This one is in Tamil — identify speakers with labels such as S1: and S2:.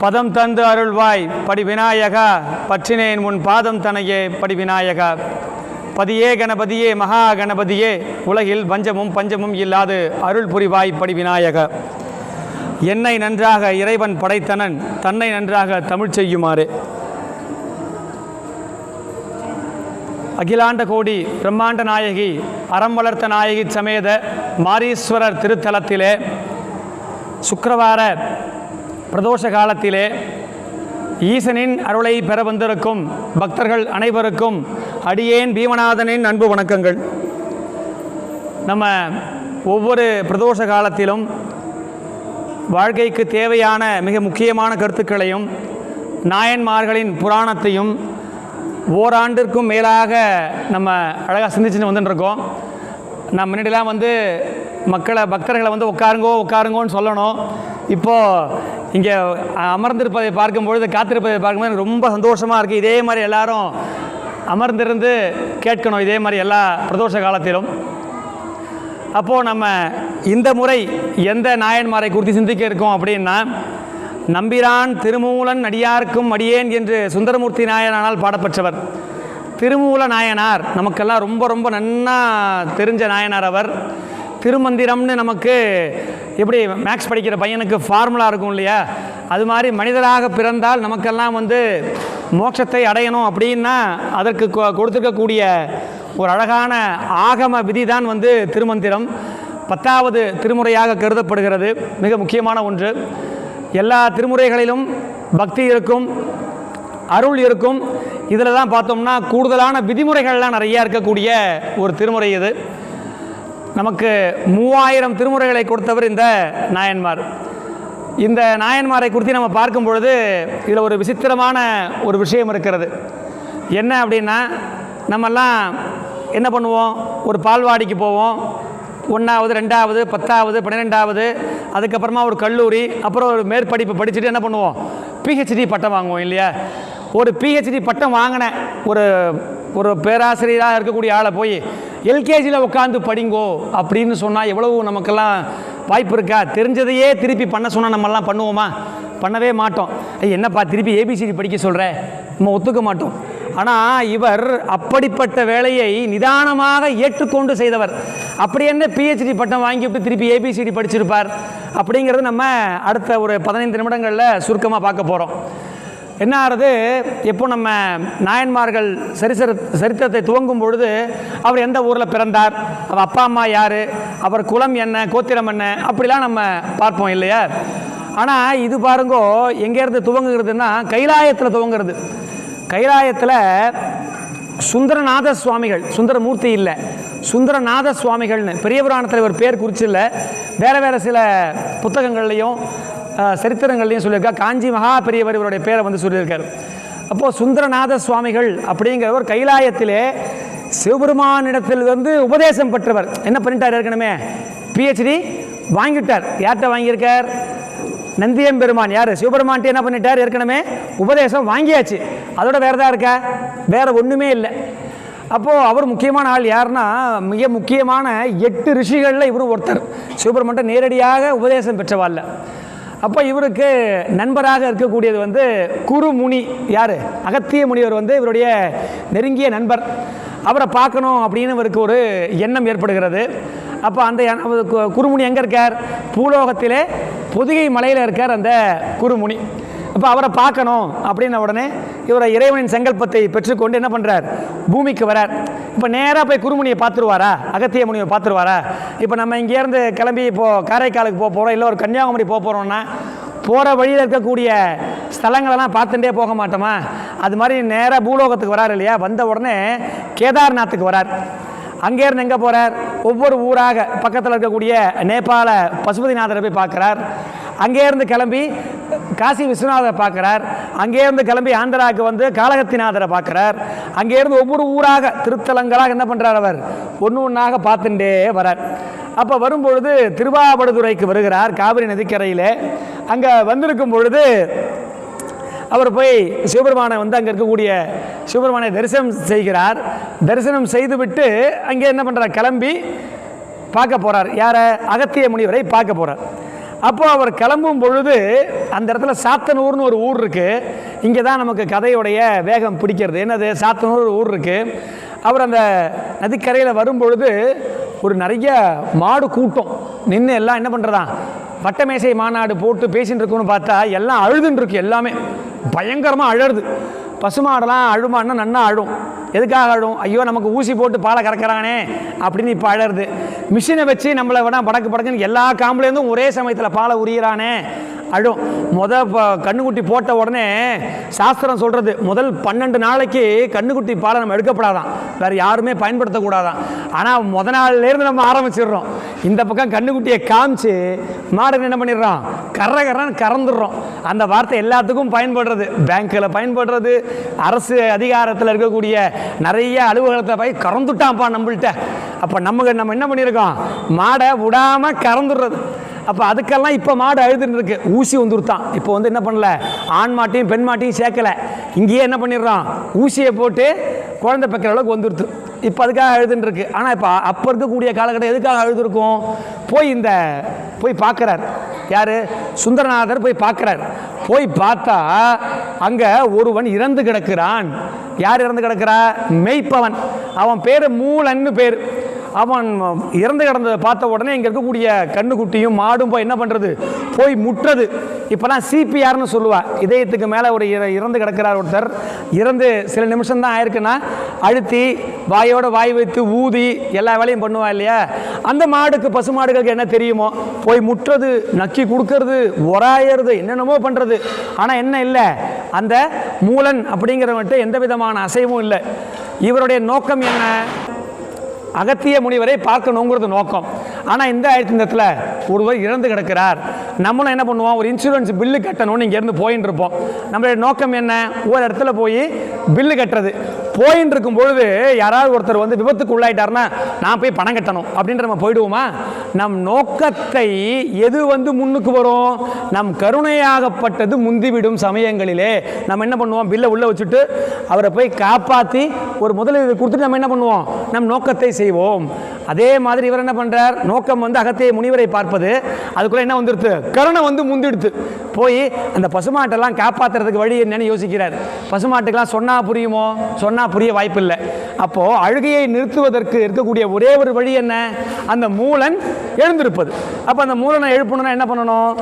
S1: பதம் தந்து அருள்வாய் படி விநாயகா பற்றினேன் உன் பாதம் தனையே படி விநாயகா பதியே கணபதியே மகா கணபதியே உலகில் பஞ்சமும் பஞ்சமும் இல்லாது அருள் புரிவாய் படி விநாயக என்னை நன்றாக இறைவன் படைத்தனன் தன்னை நன்றாக தமிழ் செய்யுமாறு. அகிலாண்ட கோடி பிரம்மாண்ட நாயகி அறம் வளர்த்த நாயகி சமேத மாரீஸ்வரர் திருத்தலத்திலே சுக்கரவார பிரதோஷ காலத்திலே ஈசனின் அருளை பெற வந்திருக்கும் பக்தர்கள் அனைவருக்கும் அடியேன் பீமநாதனின் அன்பு வணக்கங்கள். நம்ம ஒவ்வொரு பிரதோஷ காலத்திலும் வாழ்க்கைக்கு தேவையான மிக முக்கியமான கருத்துக்களையும் நாயன்மார்களின் புராணத்தையும் ஓராண்டிற்கும் மேலாக நம்ம அழகாக சிந்திச்சுட்டு வந்துட்டுருக்கோம். நான் முன்னாடிலாம் வந்து மக்களை பக்தர்களை வந்து உட்காருங்கோ உட்காருங்கோன்னு சொல்லணும். இப்போது இங்கே அமர்ந்திருப்பதை பார்க்கும்பொழுது காத்திருப்பதை பார்க்கும்போது எனக்கு ரொம்ப சந்தோஷமாக இருக்குது இதே மாதிரி எல்லாரும் அமர்ந்திருந்து கேட்கணும். இதே மாதிரி எல்லா பிரதோஷ காலத்திலும். அப்போது நம்ம இந்த முறை எந்த நாயன்மாரை குறித்து சிந்திக்க இருக்கோம் அப்படின்னா நம்பிரான் திருமூலன் அடியார்க்கும் அடியேன் என்று சுந்தரமூர்த்தி நாயனானால் பாடப்பெற்றவர். திருமூல நாயனார் நமக்கெல்லாம் ரொம்ப ரொம்ப நன்னா தெரிஞ்ச நாயனார் அவர். திருமந்திரம்னு நமக்கு எப்படி மேக்ஸ் படிக்கிற பையனுக்கு ஃபார்முலா இருக்கும் இல்லையா? அது மாதிரி மனிதராக பிறந்தால் நமக்கெல்லாம் வந்து மோட்சத்தை அடையணும் அப்படின்னா அதற்கு கொ- ஒரு அழகான ஆகம விதி தான் வந்து திருமந்திரம். பத்தாவது திருமுறையாக கருதப்படுகிறது. மிக முக்கியமான ஒன்று. எல்லா திருமுறைகளிலும் பக்தி இருக்கும் அருள் இருக்கும். இதில் தான் பார்த்தோம்னா கூடுதலான விதிமுறைகள்லாம் நிறையா இருக்கக்கூடிய ஒரு திருமுறை இது. நமக்கு மூவாயிரம் திருமுறைகளை கொடுத்தவர் இந்த நாயன்மார். இந்த நாயன்மாரை குறித்து நம்ம பார்க்கும் பொழுது இதில் ஒரு விசித்திரமான ஒரு விஷயம் இருக்கிறது. என்ன அப்படின்னா நம்மெல்லாம் என்ன பண்ணுவோம்? ஒரு பால்வாடிக்கு போவோம். ஒன்றாவது ரெண்டாவது பத்தாவது பன்னிரெண்டாவது அதுக்கப்புறமா ஒரு கல்லூரி அப்புறம் ஒரு மேற்படிப்பு படிச்சுட்டு என்ன பண்ணுவோம்? பிஹெச்டி பட்டம் வாங்குவோம் இல்லையா? ஒரு பிஹெச்டி பட்டம் வாங்கின ஒரு ஒரு பேராசிரியராக இருக்கக்கூடிய ஆளை போய் எல்கேஜியில் உட்காந்து படிங்கோ அப்படின்னு சொன்னால் எவ்வளவு நமக்கெல்லாம் வாய்ப்பு இருக்கா? தெரிஞ்சதையே திருப்பி பண்ண சொன்னால் நம்மெல்லாம் பண்ணுவோமா? பண்ணவே மாட்டோம். என்னப்பா திருப்பி ஏபிசிடி படிக்க சொல்கிற நம்ம ஒத்துக்க மாட்டோம். ஆனால் இவர் அப்படிப்பட்ட வேலையை நிதானமாக ஏற்றுக்கொண்டு செய்தவர். அப்படி என்ன பிஹெச்டி பட்டம் வாங்கிவிட்டு திருப்பி ஏபிசிடி படிச்சிருப்பார்? அப்படிங்கிறது நம்ம அடுத்த ஒரு பதினைந்து நிமிடங்களில் சுருக்கமாக பார்க்க போகிறோம் என்ன ஆறுது? இப்போ நம்ம நாயன்மார்கள் சரிசர சரித்திரத்தை துவங்கும் பொழுது அவர் எந்த ஊரில் பிறந்தார்? அவர் அப்பா அம்மா யார்? அவர் குலம் என்ன? கோத்திரம் என்ன? அப்படிலாம் நம்ம பார்ப்போம் இல்லையா? ஆனால் இது பாருங்கோ எங்கேருந்து துவங்குகிறதுன்னா கைலாயத்தில் துவங்குறது. கைலாயத்தில் சுந்தரநாத சுவாமிகள் சுந்தரமூர்த்தி இல்லை. சுந்தரநாத சுவாமிகள்னு பெரிய புராணத்தில் ஒரு பேர் குறிச்சில்ல. வேறு வேறு சில புத்தகங்கள்லையும் சரித்திரங்கள்லையும் சொல்லியிருக்கார் காஞ்சி மகா பெரியவர் இவருடைய பேரை வந்து சொல்லியிருக்கார். அப்போது சுந்தரநாத சுவாமிகள் அப்படிங்கிறவர் கைலாயத்திலே சிவபெருமானிடத்தில் வந்து உபதேசம் பெற்றவர். என்ன பண்ணிட்டார் ஏற்கனவே? பிஹெச்டி வாங்கிட்டார். யார்கிட்ட வாங்கியிருக்கார்? நந்தியம்பெருமான். யார்? சிவபெருமான்ட்டு என்ன பண்ணிட்டார்? ஏற்கனவே உபதேசம் வாங்கியாச்சு. அதோட வேறு தான் இருக்கா? வேறு ஒன்றுமே இல்லை. அப்போது அவர் முக்கியமான ஆள் யாருன்னா மிக முக்கியமான எட்டு ரிஷிகளில் இவரும் ஒருத்தர். சிவபெருமான்ட்ட நேரடியாக உபதேசம் பெற்றவாள்ல. அப்போ இவருக்கு நண்பராக இருக்கக்கூடியது வந்து குருமுனி. யார்? அகத்திய முனிவர் வந்து இவருடைய நெருங்கிய நண்பர். அவரை பார்க்கணும் அப்படின்னு இவருக்கு ஒரு எண்ணம் ஏற்படுகிறது. அப்போ அந்த கு- குருமுனி எங்கே இருக்கார்? பூலோகத்திலே பொதிகை மலையில் இருக்கார் அந்த குருமுனி. அப்போ அவரை பார்க்கணும் அப்படின்ன உடனே இவர் இறைவனின் சங்கல்பத்தை பெற்றுக்கொண்டு என்ன பண்ணுறார் பூமிக்கு வரார். இப்போ நேராக போய் குருமுனியை பார்த்துருவாரா? அகத்திய முனியை பார்த்துருவாரா? இப்போ நம்ம இங்கேருந்து கிளம்பி இப்போது காரைக்காலுக்கு போக போகிறோம் இல்லை ஒரு கன்னியாகுமரி போக போகிறோம்னா போகிற வழியில் இருக்கக்கூடிய ஸ்தலங்களெல்லாம் பார்த்துட்டே போக மாட்டோமா? அது மாதிரி நேராக பூலோகத்துக்கு வரார் இல்லையா? வந்த உடனே கேதார்நாத்துக்கு வரார். அங்கேருந்து எங்கே போகிறார் ஒவ்வொரு ஊராக பக்கத்தில் இருக்கக்கூடிய நேபாள பசுபதிநாதரை போய் பார்க்குறார். அங்கேருந்து கிளம்பி காசி விஸ்வநாதரை பார்க்குறார். அங்கேருந்து கிளம்பி ஆந்திராவுக்கு வந்து காளகத்திநாதரை பார்க்குறார். அங்கேருந்து ஒவ்வொரு ஊராக திருத்தலங்களாக என்ன பண்ணுறார் அவர்? ஒன்று ஒன்றாக பார்த்துட்டே வரார். அப்போ வரும்பொழுது திருவாவடுதுறைக்கு வருகிறார் காவிரி நதிக்கரையில். அங்கே வந்திருக்கும் பொழுது அவர் போய் சிவபெருமானை வந்து அங்கே இருக்கக்கூடிய சிவபெருமானை தரிசனம் செய்கிறார். தரிசனம் செய்துவிட்டு அங்கே என்ன பண்ணுறார் கிளம்பி பார்க்க போகிறார் யாரை? அகத்திய முனிவரை பார்க்க போகிறார் அப்போ அவர் கிளம்பும் பொழுது அந்த இடத்துல சாத்தனூர்னு ஒரு ஊர் இருக்குது இங்கே தான் நமக்கு கதையுடைய வேகம் பிடிக்கிறது. என்னது? சாத்தனூர் ஒரு ஊர் இருக்குது அவர் அந்த நதிக்கரையில் வரும் பொழுது ஒரு நிறைய மாடு கூட்டம். நின்று எல்லாம் என்ன பண்ணுறதா வட்டமேசை மாநாடு போட்டு பேசின்னு இருக்குன்னு பார்த்தா எல்லாம் அழுதுன்னு இருக்கு எல்லாமே. பயங்கரமாக அழருது பசுமாடெல்லாம் அழுமான்னா நன்னா அழும். எதுக்காக அழும் ஐயோ நமக்கு ஊசி போட்டு பாலை கறக்கிறானே அப்படின்னு இப்போ அழறுது. மிஷினை வச்சு நம்மளை விட படக்கு படக்குன்னு எல்லா காம்புலேருந்தும் ஒரே சமயத்தில் பாலை உரியிறானே அழும் முத கண்ணுக்குட்டி போட்ட உடனே சாஸ்திரம் சொல்கிறது முதல் பன்னெண்டு நாளைக்கு கண்ணுக்குட்டி பாலை நம்ம எடுக்கப்படாதான். வேறு யாருமே பயன்படுத்தக்கூடாதான். ஆனால் முத நாள்லேருந்து நம்ம ஆரம்பிச்சிடுறோம். இந்த பக்கம் கண்ணுக்குட்டியை காமிச்சு மாடு என்ன பண்ணிடுறோம் கர்ற கர்றன்னு கறந்துடுறோம். அந்த வார்த்தை எல்லாத்துக்கும் பயன்படுறது. பேங்க்கில் பயன்படுறது. அரசு அதிகாரத்தில் இருக்கக்கூடிய நிறைய அலுவலகத்தில் போய் கறந்துட்டான்ப்பா நம்மள்கிட்ட அப்போ நமக்கு நம்ம என்ன பண்ணியிருக்கோம்? மாடை விடாமல் கறந்துடுறது. அப்போ அதுக்கெல்லாம் இப்போ மாடு அழுதுன்னு இருக்கு. ஊசி வந்துருத்தான். இப்போ வந்து என்ன பண்ணல? ஆண் மாட்டையும் பெண் மாட்டையும் சேர்க்கல. இங்கேயே என்ன பண்ணிடுறான்? ஊசியை போட்டு குழந்தை பெக்கிற அளவுக்கு வந்துருது. இப்போ அதுக்காக அழுதுன்னு இருக்கு. ஆனால் இப்போ அப்போ இருக்கக்கூடிய காலகட்டம் எதுக்காக அழுதுருக்கும்? போய் இந்த போய் பார்க்குறார் யார்? சுந்தரநாதர் போய் பார்க்குறார் போய் பார்த்தா அங்கே ஒருவன் இறந்து கிடக்கிறான். யார் இறந்து கிடக்கிறா? மெய்ப்பவன். அவன் பேர் மூலன்னு பேர். அவன் இறந்து கிடந்ததை பார்த்த உடனே இங்கே இருக்கக்கூடிய கண்ணுக்குட்டியும் மாடும் போய் என்ன பண்ணுறது போய் முட்டுறது. இப்போலாம் சிபிஆர்னு சொல்லுவாள் இதயத்துக்கு மேலே ஒரு இற- இறந்து கிடக்கிறார் ஒருத்தர். இறந்து சில நிமிஷம் தான் ஆயிருக்குன்னா அழுத்தி வாயோட வாய் வைத்து ஊதி எல்லா வேலையும் பண்ணுவா இல்லையா? அந்த மாடுக்கு பசு மாடுகளுக்கு என்ன தெரியுமோ? போய் முட்டுறது நக்கி கொடுக்கறது உராயறது என்னென்னமோ பண்ணுறது ஆனால் என்ன இல்லை? அந்த மூலன் அப்படிங்கிறவன்ட்டு எந்த விதமான அசைவும் இல்லை. இவருடைய நோக்கம் என்ன? அகத்திய முனிவரை பார்க்கணுங்கிறது நோக்கம். ஆனால் இந்த ஆயிரத்தி இந்த ஒருவர் இறந்து கிடக்கிறார். நம்மளும் என்ன பண்ணுவோம்? ஒரு இன்சூரன்ஸ் பில்லு கட்டணும்னு இங்கேருந்து போயின்னு இருப்போம் நம்மளுடைய நோக்கம் என்ன? ஒரு இடத்துல போய் பில்லு கட்டுறது. போயின்னு இருக்கும் பொழுது யாராவது ஒருத்தர் வந்து விபத்துக்கு உள்ளாயிட்டாருன்னா நான் போய் பணம் கட்டணும் அப்படின்ற நம்ம போயிடுவோமா? நம் நோக்கத்தை எது வந்து முன்னுக்கு வரும்? நம் கருணையாகப்பட்டது முந்திவிடும் சமயங்களிலே. நம்ம என்ன பண்ணுவோம்? பில்லை உள்ளே வச்சுட்டு அவரை போய் காப்பாற்றி ஒரு முதலீடு கொடுத்துட்டு நம்ம என்ன பண்ணுவோம்? நம் நோக்கத்தை செய்வோம். அதே மாதிரி இவர் என்ன பண்ணுறார் நோக்கம் வந்து அகத்திய முனிவரை பார்ப்பது. அதுக்குள்ளே என்ன வந்துடுது கருணை வந்து முந்திடுது. போய் அந்த பசுமாட்டெல்லாம் காப்பாத்துறதுக்கு வழி என்னன்னு யோசிக்கிறார். பசுமாட்டுக்கெல்லாம் சொன்னால் புரியுமோ? சொன்னால் புரிய வாய்ப்பில்லை. அப்போது அழுகையை நிறுத்துவதற்கு இருக்கக்கூடிய ஒரே ஒரு வழி என்ன? அந்த மூலன் எழுந்திருப்பது. அப்போ அந்த மூலனை எழுப்பணும்னா என்ன பண்ணணும்?